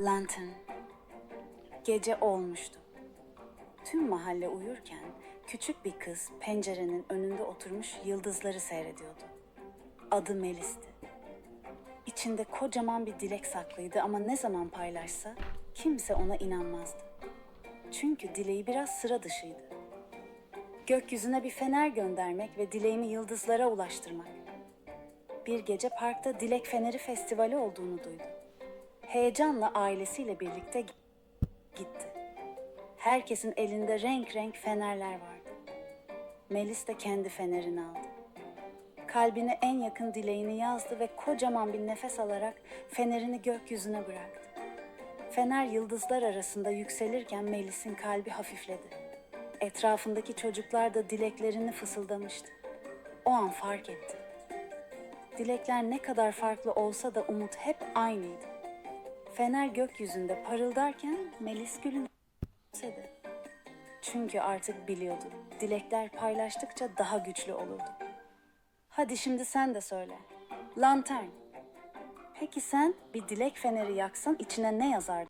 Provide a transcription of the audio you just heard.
Lantern. Gece olmuştu. Tüm mahalle uyurken küçük bir kız pencerenin önünde oturmuş yıldızları seyrediyordu. Adı Melis'ti. İçinde kocaman bir dilek saklıydı ama ne zaman paylaşsa kimse ona inanmazdı. Çünkü dileği biraz sıra dışıydı. Gökyüzüne bir fener göndermek ve dileğimi yıldızlara ulaştırmak. Bir gece parkta Dilek Feneri Festivali olduğunu duydu. Heyecanla ailesiyle birlikte gi- gitti. Herkesin elinde renk renk fenerler vardı. Melis de kendi fenerini aldı. Kalbine en yakın dileğini yazdı ve kocaman bir nefes alarak fenerini gökyüzüne bıraktı. Fener yıldızlar arasında yükselirken Melis'in kalbi hafifledi. Etrafındaki çocuklar da dileklerini fısıldamıştı. O an fark etti. Dilekler ne kadar farklı olsa da umut hep aynıydı. Fener gökyüzünde parıldarken Melis gülümsedi. Çünkü artık biliyordu. Dilekler paylaştıkça daha güçlü olurdu. Hadi şimdi sen de söyle. Lantern. Peki sen bir dilek feneri yaksan içine ne yazardın?